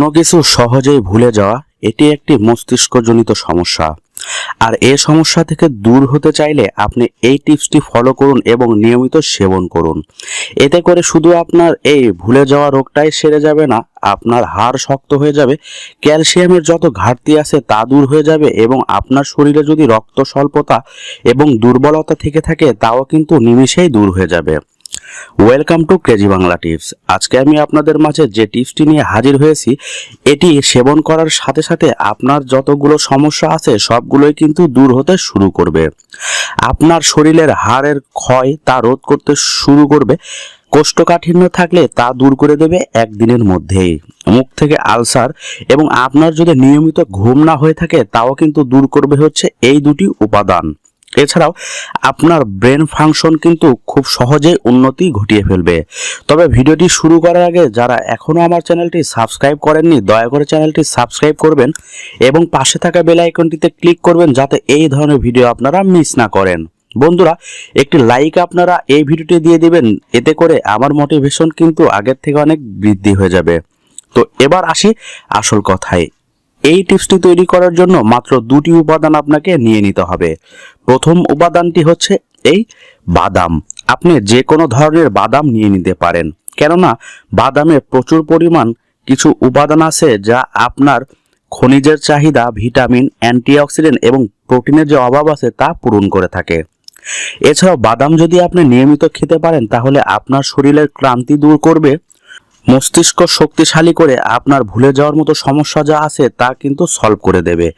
কোনো কিছু সহজেই ভুলে যাওয়া, এটি একটি মস্তিষ্কজনিত সমস্যা। আর এই সমস্যা থেকে দূর হতে চাইলে আপনি এই টিপসটি ফলো করুন এবং নিয়মিত সেবন করুন। এতে করে শুধু আপনার এই ভুলে যাওয়া রোগটাই সেরে যাবে না, আপনার হাড় শক্ত হয়ে যাবে, ক্যালসিয়ামের যত ঘাটতি আছে তা দূর হয়ে যাবে এবং আপনার শরীরে যদি রক্ত স্বল্পতা এবং দুর্বলতা থেকে থাকে, তাও কিন্তু নিমিষেই দূর হয়ে যাবে। Welcome to crazy Bangla tips আজকে আমি আপনাদের মাঝে যে টিপসটি নিয়ে হাজির হয়েছি, এটি সেবন করার সাথে সাথে আপনার যতগুলো সমস্যা আছে, সবগুলোই কিন্তু দূর হতে শুরু করবে। আপনার শরীরের হাড়ের ক্ষয় তা রোধ করতে শুরু করবে। কোষ্ঠকাঠিন্য থাকলে তা দূর করে দেবে একদিনের মধ্যেই। মুখ থেকে আলসার এবং আপনার যদি নিয়মিত ঘুম না হয়ে থাকে, তাও কিন্তু দূর করবে হচ্ছে এই দুটি উপাদান। এছাড়াও আপনার ব্রেন ফাংশন কিন্তু খুব সহজেই উন্নতি ঘটিয়ে ফেলবে। তবে ভিডিওটি শুরু করার আগে যারা এখনও আমার চ্যানেলটি সাবস্ক্রাইব করেননি, দয়া করে চ্যানেলটি সাবস্ক্রাইব করবেন এবং পাশে থাকা বেল আইকনটিতে ক্লিক করবেন যাতে এই ধরনের ভিডিও আপনারা মিস না করেন। বন্ধুরা, একটি লাইক আপনারা এই ভিডিওটি দিয়ে দিবেন, এতে করে আমার মোটিভেশন কিন্তু আগের থেকে অনেক বৃদ্ধি হয়ে যাবে। তো এবার আসি আসল কথায়। এই টিপসটি তৈরি করার জন্য মাত্র দুটি উপাদান আপনাকে নিয়ে নিতে হবে। প্রথম উপাদানটি হচ্ছে এই বাদাম। আপনি যে কোনো ধরনের বাদাম নিয়ে নিতে পারেন। কেননা বাদামে প্রচুর পরিমাণ কিছু উপাদান আছে যা আপনার খনিজের চাহিদা, ভিটামিন, অ্যান্টিঅক্সিডেন্ট এবং প্রোটিনের যে অভাব আছে তা পূরণ করে থাকে। এছাড়াও বাদাম যদি আপনি নিয়মিত খেতে পারেন, তাহলে আপনার শরীরের ক্লান্তি দূর করবে মস্তিষ্ক শক্তিশালী করে আপনার ভুলে যাওয়ার মতো সমস্যা যা আছে তা কিন্তু সলভ করে দেবে।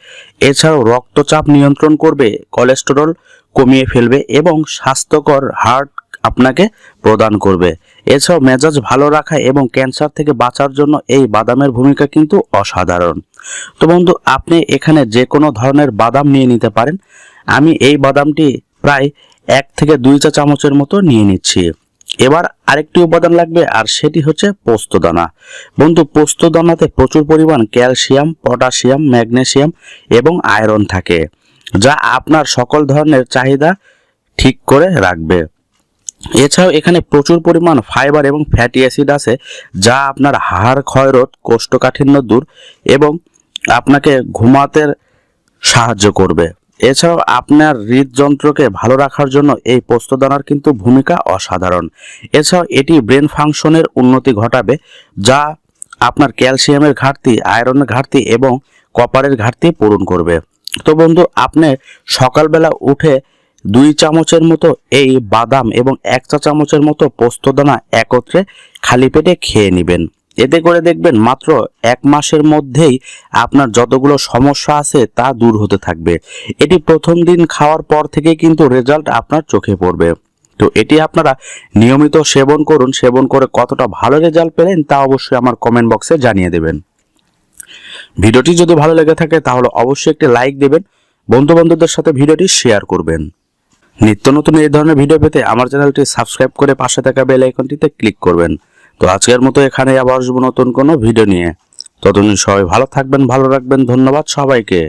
এছাড়াও রক্তচাপ নিয়ন্ত্রণ করবে কোলেস্টেরল কমিয়ে ফেলবে এবং স্বাস্থ্যকর হার্ট আপনাকে প্রদান করবে। এছাড়াও মেজাজ ভালো রাখা এবং ক্যান্সার থেকে বাঁচার জন্য এই বাদামের ভূমিকা কিন্তু অসাধারণ। তো বন্ধু, আপনি এখানে যে কোনো ধরনের বাদাম নিয়ে নিতে পারেন। আমি এই বাদামটি প্রায় এক থেকে দুই চা চামচের মতো নিয়ে নিচ্ছি। এবার আরেকটি উপাদান লাগবে, আর সেটি হচ্ছে পোস্তদানা। বন্ধু, পোস্তদানাতে প্রচুর পরিমাণ ক্যালসিয়াম, পটাশিয়াম, ম্যাগনেসিয়াম এবং আয়রন থাকে, যা আপনার সকল ধরনের চাহিদা ঠিক করে রাখবে। এছাড়াও এখানে প্রচুর পরিমাণ ফাইবার এবং ফ্যাটি অ্যাসিড আছে, যা আপনার হাড় ক্ষয়রোধ, কোষ্ঠকাঠিন্য দূর এবং আপনাকে ঘুমাতে সাহায্য করবে। এছাড়াও আপনার হৃদযন্ত্রকে ভালো রাখার জন্য এই পোস্তদানার কিন্তু ভূমিকা অসাধারণ। এছাড়াও এটি ব্রেন ফাংশনের উন্নতি ঘটাবে, যা আপনার ক্যালসিয়ামের ঘাটতি, আয়রনের ঘাটতি এবং কপারের ঘাটতি পূরণ করবে। তো বন্ধু, আপনি সকালবেলা উঠে দুই চামচের মতো এই বাদাম এবং এক চা চামচের মতো পোস্তদানা একত্রে খালি পেটে খেয়ে নেবেন। এতে করে দেখবেন মাত্র এক মাসের মধ্যেই আপনার যতগুলো সমস্যা আছে তা দূর হতে থাকবে। এটি প্রথম দিন খাওয়ার পর থেকে কিন্তু রেজাল্ট আপনার চোখে পড়বে। তো এটি আপনারা নিয়মিত সেবন করুন, সেবন করে কতটা ভালো রেজাল্ট পেলেন তা অবশ্যই আমার কমেন্ট বক্সে জানিয়ে দেবেন। ভিডিওটি যদি ভালো লেগে থাকে তাহলে অবশ্যই একটি লাইক দেবেন বন্ধু বান্ধবদের সাথে ভিডিওটি শেয়ার করবেন। নিত্য নতুন এই ধরনের ভিডিও পেতে আমার চ্যানেলটি সাবস্ক্রাইব করে পাশে থাকা বেল আইকনটিতে ক্লিক করবেন। তো আজকের মতো এখানে আবার আসব নতুন কোনো ভিডিও নিয়ে। ততদিন সবাই ভালো থাকবেন, ভালো রাখবেন, ধন্যবাদ সবাইকে।